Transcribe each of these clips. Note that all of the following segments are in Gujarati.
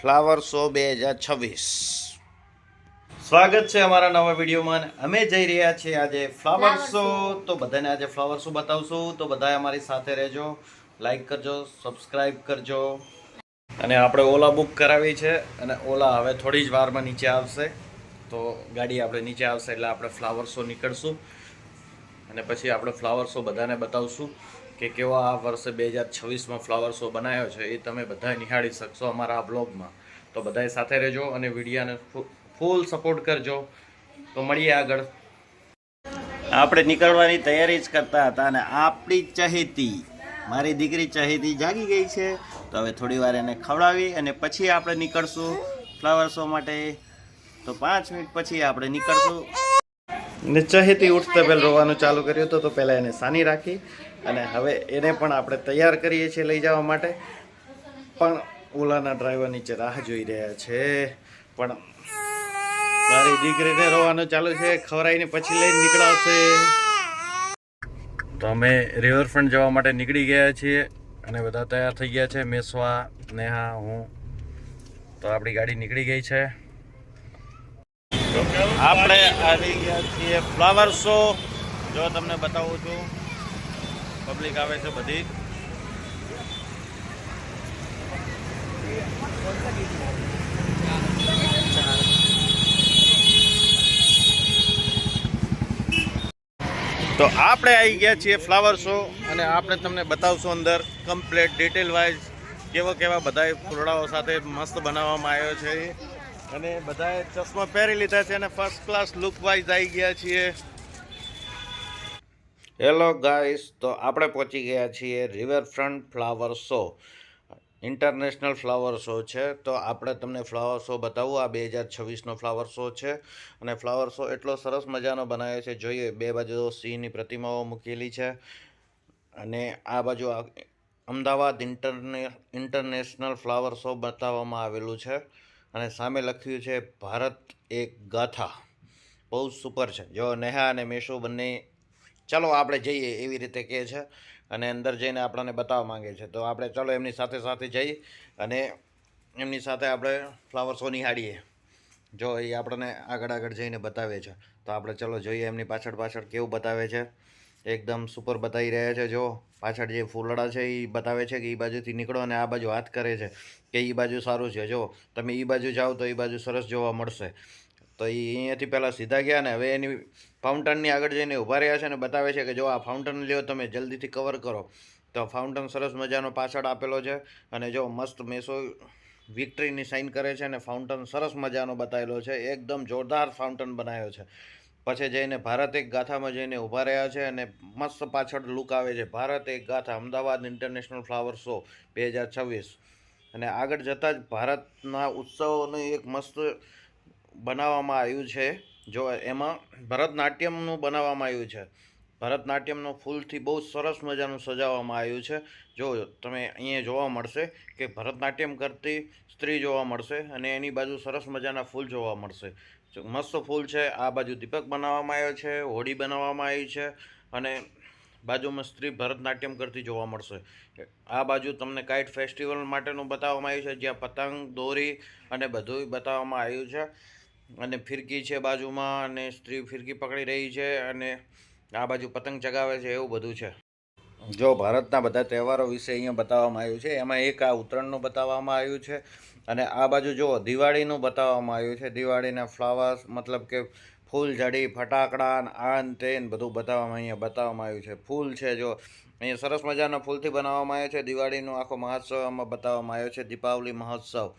ફ્લાવર શો બે હજાર છવ્વીસ. સ્વાગત છે અમારા નવા વિડીયોમાં અમે જઈ રહ્યા છીએ આજે ફ્લાવર શો તો બધાને આજે ફ્લાવર શો બતાવશું. તો બધા અમારી સાથે રહેજો. લાઈક કરજો સબસ્ક્રાઈબ કરજો. અને આપણે ઓલા બુક કરાવી છે અને ઓલા હવે થોડી જ વારમાં નીચે આવશે. તો ગાડી આપણે નીચે આવશે એટલે આપણે ફ્લાવર શો નીકળશું. અને પછી આપણે ફ્લાવર શો બધાને બતાવશું. કે કેવો આ વર્ષે બે હજાર છવ્વીસમાં ફ્લાવર શો બનાવ્યો છે, એ તમે બધા નિહાળી શકશો અમારા આ બ્લોગમાં તો બધાએ સાથે રહેજો અને વિડીયાને ફૂલ સપોર્ટ કરજો. તો મળીએ આગળ. આપણે નીકળવાની તૈયારી જ કરતા હતા અને આપણી ચહેતી, મારી દીકરી ચહેતી જાગી ગઈ છે. તો હવે થોડી વાર એને ખવડાવી અને પછી આપણે નીકળશું ફ્લાવર શો માટે. તો પાંચ મિનિટ પછી આપણે નીકળશું. ને ચહેતી ઉઠતા પહેલાં રોવાનું ચાલુ કર્યું હતું, તો પહેલાં એને સાની રાખી અને હવે એને પણ આપણે તૈયાર કરીએ છીએ લઈ જવા માટે. પણ ઓલાના ડ્રાઈવર નીચે રાહ જોઈ રહ્યા છે. પણ મારી દીકરીને રોવાનું ચાલુ છે. ખવરાઈને પછી લઈને નીકળાવશે. તો અમે રિવરફ્રન્ટ જવા માટે નીકળી ગયા છીએ અને બધા તૈયાર થઈ ગયા છે. મેસવા, નેહા, હું. તો આપણી ગાડી નીકળી ગઈ છે. આપણે આવી ગયા છીએ. Flower show. જો તમને બતાવું છું. પબ્લિક આવે છે બધી. તો આપણે આવી ગયા છીએ ફ્લાવર શો અને આપણે તમને બતાવશું અંદર કમ્પ્લેટ ડિટેલ વાઇઝ કેવા કેવા બધાય ફૂલડાઓ સાથે મસ્ત બનાવવામાં આવ્યો છે. અને બધાએ ચશ્મા પહેરી લીધા છે અને ફર્સ્ટ ક્લાસ લુક વાઇઝ આવી ગયા છીએ. હેલો ગાઈસ તો આપણે પહોંચી ગયા છીએ riverfront flower show international flower show છે. તો આપણે તમને ફ્લાવર શો બતાવું. આ બે હજાર છવ્વીસનો ફ્લાવર શો છે. અને ફ્લાવર શો એટલો સરસ મજાનો બનાવ્યો છે. જોઈએ, બે બાજુ સિંહની પ્રતિમાઓ મૂકેલી છે. અને આ બાજુ અમદાવાદ ઇન્ટરને ઇન્ટરનેશનલ ફ્લાવર શો બતાવવામાં આવેલું છે. અને સામે લખ્યું છે, ભારત એક ગાથા. બહુ સુપર છે. જો નેહા અને મેશો બંને ચાલો આપણે જઈએ એવી રીતે કહે છે અને અંદર જઈને આપણને બતાવવા માંગે છે. તો આપણે ચાલો એમની સાથે સાથે જઈ અને એમની સાથે આપણે ફ્લાવર શો નિહાળીએ. જો એ આપણને આગળ આગળ જઈને બતાવે છે. તો આપણે ચલો જોઈએ એમની પાછળ પાછળ કેવું બતાવે છે. એકદમ સુપર બતાવી રહ્યા છે. જો પાછળ જે ફૂલડા છે એ બતાવે છે કે એ બાજુથી નીકળો અને આ બાજુ હાથ કરે છે કે એ બાજુ સારું છે. જો તમે એ બાજુ જાઓ તો એ બાજુ સરસ જોવા મળશે. તો એ અહીંયાથી પહેલાં સીધા ગયા ને, હવે એની ફાઉન્ટનની આગળ જઈને ઊભા રહ્યા છે અને બતાવે છે કે જો આ ફાઉન્ટન લ્યો તમે જલ્દીથી કવર કરો. તો ફાઉન્ટન સરસ મજાનો પાછળ આપેલો છે અને જો મસ્ત મેસો વિક્ટરીની સાઇન કરે છે અને ફાઉન્ટન સરસ મજાનો બતાવેલો છે, એકદમ જોરદાર ફાઉન્ટન બનાવ્યો છે. પછી જઈને ભારત એક ગાથામાં જઈને ઊભા રહ્યા છે અને મસ્ત પાછળ લુક આવે છે, ભારત એક ગાથા, અમદાવાદ ઇન્ટરનેશનલ ફ્લાવર શો બે હજાર છવ્વીસ. અને આગળ જતાં જ ભારતના ઉત્સવોનું એક મસ્ત બનાવવામાં આવ્યું છે. જો એમાં ભરતનાટ્યમનું બનાવવામાં આવ્યું છે. ભરતનાટ્યમનું ફૂલથી બહુ સરસ મજાનું સજાવવામાં આવ્યું છે. જો તમે અહીંયા જોવા મળશે કે ભરતનાટ્યમ કરતી સ્ત્રી જોવા મળશે અને એની બાજુ સરસ મજાના ફૂલ જોવા મળશે. મસ્ત ફૂલ છે. આ બાજુ દીપક બનાવવામાં આવ્યો છે, હોડી બનાવવામાં આવી છે અને બાજુમાં સ્ત્રી ભરતનાટ્યમ કરતી જોવા મળશે. આ બાજુ તમને કાઇટ ફેસ્ટિવલ માટેનું બતાવવામાં આવ્યું છે. જ્યાં પતંગ, દોરી અને બધું બતાવવામાં આવ્યું છે. અને ફિરકી છે બાજુમાં અને સ્ત્રી ફિરકી પકડી રહી છે અને આ બાજુ પતંગ ચગાવે છે એવું બધું છે. જો ભારતના બધા તહેવારો વિશે અહીંયા બતાવવામાં આવ્યું છે, એમાં એક આ ઉત્તરાયણનું બતાવવામાં આવ્યું છે અને આ બાજુ જુઓ, દિવાળીનું બતાવવામાં આવ્યું છે. દિવાળીના ફ્લાવર્સ મતલબ કે ફૂલઝડી ફટાકડા, આન આ ને તે ને બધું બતાવવામાં અહીંયા બતાવવામાં આવ્યું છે. ફૂલ છે જો, અહીંયા સરસ મજાના ફૂલથી બનાવવામાં આવ્યો છે. દિવાળીનો આખો મહોત્સવ બતાવવામાં આવ્યો છે. દીપાવલી મહોત્સવ.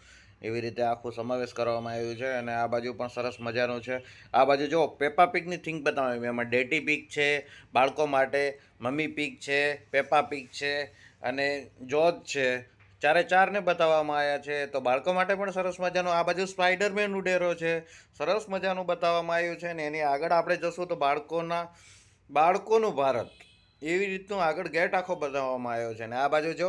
એવી રીતે આખું સમાવેશ કરવામાં આવ્યું છે અને આ બાજુ પણ સરસ મજાનું છે. આ બાજુ જો પેપા પિકની થિંગ બતાવવામાં આવી એમાં ડેટી પીક છે, બાળકો માટે મમ્મી પીક છે પેપા પીક છે અને જોજ છે. ચારે ચારને બતાવવામાં આવ્યા છે. તો બાળકો માટે પણ સરસ મજાનું, આ બાજુ સ્પાઈડરમેન ઉડેરો છે. સરસ મજાનું બતાવવામાં આવ્યું છે ને એની આગળ આપણે જશું તો બાળકોના, બાળકોનું ભારત. એવી રીતનું આગળ ગેટ આખો બતાવવામાં આવ્યો છે. અને આ બાજુ જો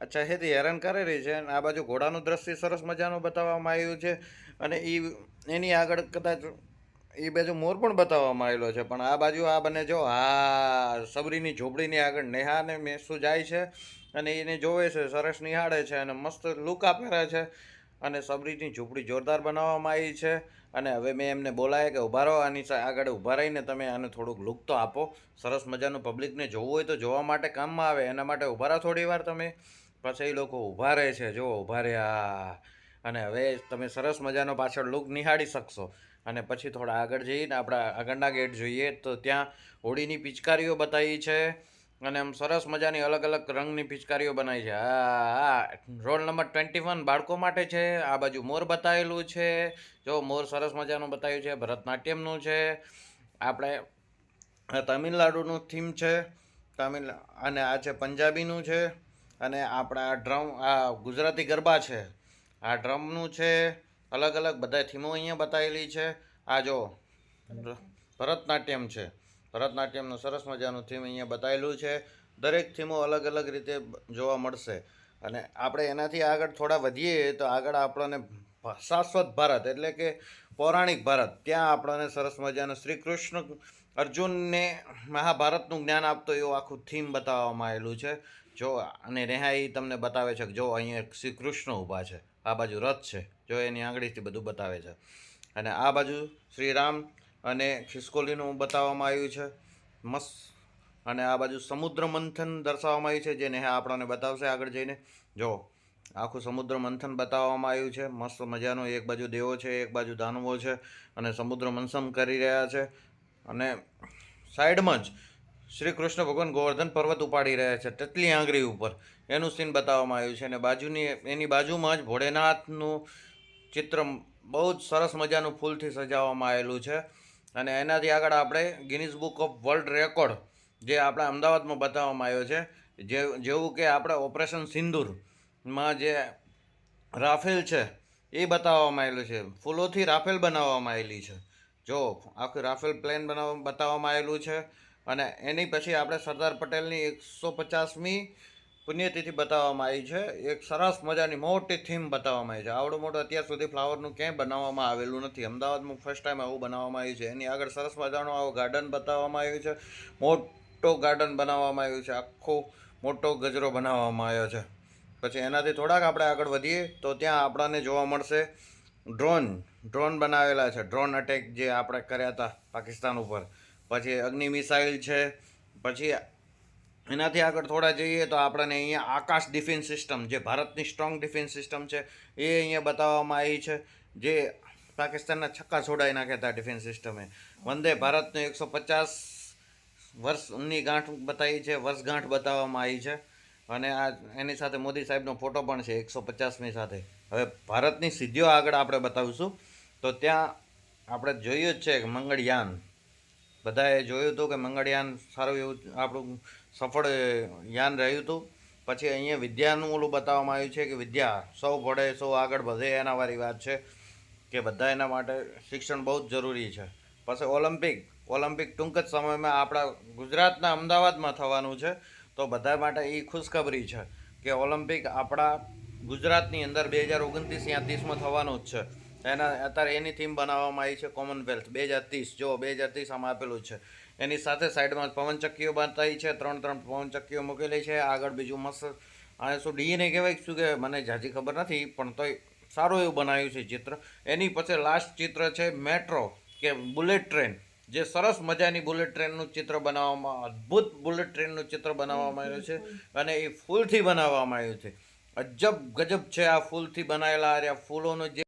અચ્છા હેતી હેરાન કરી રહી છે. અને આ બાજુ ઘોડાનું દ્રશ્ય સરસ મજાનું બતાવવામાં આવ્યું છે. અને એ એની આગળ કદાચ એ બાજુ મોર પણ બતાવવામાં આવેલો છે. પણ આ બાજુ આ બને જો આ સબરીની ઝોપડીની આગળ નેહા ને મેસુ જાય છે અને એને જોવે છે, સરસ નિહાળે છે અને મસ્ત લુક આપેલા છે. અને સબરીની ઝૂંપડી જોરદાર બનાવવામાં આવી છે. અને હવે મેં એમને બોલાય કે ઊભા રહો, આની આગળ ઊભા રહીને તમે આને થોડુંક લુક તો આપો. સરસ મજાનું પબ્લિકને જોવું હોય તો જોવા માટે કામમાં આવે. એના માટે ઊભા રહો થોડી વાર તમે. પછી એ લોકો ઊભા રહે છે. જો ઊભા રહ્યા. અને હવે તમે સરસ મજાનો પાછળ લુક નિહાળી શકશો. અને પછી થોડા આગળ જઈને આપણા આગળના ગેટ જોઈએ તો ત્યાં હોળીની પિચકારીઓ બતાવી છે. અને આમ સરસ મજાની અલગ અલગ રંગની પિચકારીઓ બનાવી છે. હા રોલ નંબર ટ્વેન્ટી વન બાળકો માટે છે. આ બાજુ મોર બતાવેલું છે. જો, મોર સરસ મજાનું બતાવ્યું છે. ભરતનાટ્યમનું છે. આપણે આ તમિલનાડુનું થીમ છે. તમિલ, અને આ છે પંજાબીનું છે. અને આપણા ડ્રમ, આ ગુજરાતી ગરબા છે. આ ડ્રમનું છે અલગ અલગ, બધા થીમો અહીંયા બતાવેલી છે. આ જો, ભરતનાટ્યમ છે. ભરતનાટ્યમનું સરસ મજાનું થીમ અહીંયા બતાવેલું છે. દરેક થીમો અલગ અલગ રીતે જોવા મળશે. અને આપણે એનાથી આગળ થોડા વધીએ તો આગળ આપણને શાશ્વત ભારત એટલે કે પૌરાણિક ભારત. ત્યાં આપણને સરસ મજાનું શ્રી કૃષ્ણ અર્જુનને મહાભારતનું જ્ઞાન આપતો એવું આખું થીમ બતાવવામાં આવેલું છે. જો અને નેહાઈ તમને બતાવે છે કે જો અહીંયા શ્રી કૃષ્ણ ઊભા છે, આ બાજુ રથ છે, જો એની આંગળીથી બધું બતાવે છે. અને આ બાજુ શ્રીરામ અને ખિસકોલીનું બતાવવામાં આવ્યું છે, મસ્ત. અને આ બાજુ સમુદ્ર મંથન દર્શાવવામાં આવ્યું છે, જે નેહા આપણને બતાવશે આગળ જઈને. જો, આખું સમુદ્ર મંથન બતાવવામાં આવ્યું છે, મસ્ત મજાનો એક બાજુ દેવો છે, એક બાજુ દાનવો છે, અને સમુદ્ર મંથન કરી રહ્યા છે. અને સાઈડમાં જ શ્રી કૃષ્ણ ભગવાન ગોવર્ધન પર્વત ઉપાડી રહ્યા છે, તેટલી આંગળી ઉપર. એનું સીન બતાવવામાં આવ્યું છે અને બાજુની, એની બાજુમાં જ ભોળેનાથનું ચિત્ર બહુ જ સરસ મજાનું ફૂલથી સજાવવામાં આવેલું છે. અને એનાથી આગળ આપણે Guinness book of world record જે આપણા અમદાવાદમાં બતાવવામાં આવ્યો છે, જે, જેવું કે આપણે ઓપરેશન સિંદૂરમાં જે રાફેલ છે, એ બતાવવામાં આવેલું છે. ફૂલોથી રાફેલ બનાવવામાં આવેલી છે. જો, આખું રાફેલ પ્લેન બનાવ, બતાવવામાં આવેલું છે. અને એની પછી આપણે સરદાર પટેલની એકસો પચાસમી પુણ્યતિથિ બતાવવામાં આવી છે. એક સરસ મજાની મોટી થીમ બતાવવામાં આવી છે. આવડું મોટું અત્યાર સુધી ફ્લાવરનું ક્યાંય બનાવવામાં આવેલું નથી. અમદાવાદમાં ફર્સ્ટ ટાઈમ આવું બનાવવામાં આવ્યું છે. એની આગળ સરસ મજાનું આવું ગાર્ડન બતાવવામાં આવ્યું છે. મોટો ગાર્ડન બનાવવામાં આવ્યું છે. આખો મોટો ગજરો બનાવવામાં આવ્યો છે. પછી એનાથી થોડાક આપણે આગળ વધીએ તો ત્યાં આપણને જોવા મળશે ડ્રોન ડ્રોન બનાવેલા છે. ડ્રોન અટેક જે આપણે કર્યા હતા પાકિસ્તાન ઉપર. પછી અગ્નિ મિસાઇલ છે. પછી એનાથી આગળ થોડા જઈએ તો આપણને અહીંયા આકાશ ડિફેન્સ સિસ્ટમ જે ભારતની સ્ટ્રોંગ ડિફેન્સ સિસ્ટમ છે, એ અહીંયા બતાવવામાં આવી છે. જે પાકિસ્તાનના છક્કા છોડાઈ નાખ્યા હતા ડિફેન્સ સિસ્ટમે. વંદે ભારતનું એકસો પચાસ વર્ષની ગાંઠ બતાવી છે વર્ષગાંઠ બતાવવામાં આવી છે. અને આ એની સાથે મોદી સાહેબનો ફોટો પણ છે, એકસો પચાસની સાથે. હવે ભારતની સિદ્ધિઓ આગળ આપણે બતાવીશું. તો ત્યાં આપણે જોયું જ છે કે મંગળયાન બધાએ જોયું હતું કે મંગળયાન સારું એવું આપણું સફળ યાન રહ્યું હતું. પછી અહીંયા વિદ્યાનું ઓલું બતાવવામાં આવ્યું છે કે વિદ્યા, સૌ ભળે સૌ આગળ વધે એના વાળી વાત છે કે બધા એના માટે શિક્ષણ બહુ જ જરૂરી છે. પછી ઓલિમ્પિક ઓલિમ્પિક ટૂંક જ સમયમાં આપણા ગુજરાતના અમદાવાદમાં થવાનું છે. તો બધા માટે એ ખુશખબરી છે કે ઓલિમ્પિક આપણા ગુજરાતની અંદર બે હજાર ઓગણત્રીસ ત્રીસમાં થવાનું જ છે. એના અત્યારે એની થીમ બનાવવામાં આવી છે કોમનવેલ્થ બે હજાર ત્રીસ, જો બે હજાર ત્રીસ આમાં આપેલું છે. એની સાથે સાઈડમાં પવનચક્કીઓ બતાવી છે, ત્રણ ત્રણ પવનચક્કીઓ મૂકેલી છે. આગળ બીજું મસ્ત, અને શું ડીએને કહેવાય શું કે મને જાજી ખબર નથી, પણ તોય સારું એવું બનાવ્યું છે ચિત્ર. એની પછી લાસ્ટ ચિત્ર છે મેટ્રો કે બુલેટ ટ્રેન જે સરસ મજાની બુલેટ ટ્રેનનું ચિત્ર બનાવવામાં, અદ્ભુત બુલેટ ટ્રેનનું ચિત્ર બનાવવામાં આવ્યું છે અને એ ફૂલથી બનાવવામાં આવ્યું છે. અજબ ગજબ છે આ ફૂલથી બનાવેલા આ ફૂલોનું જે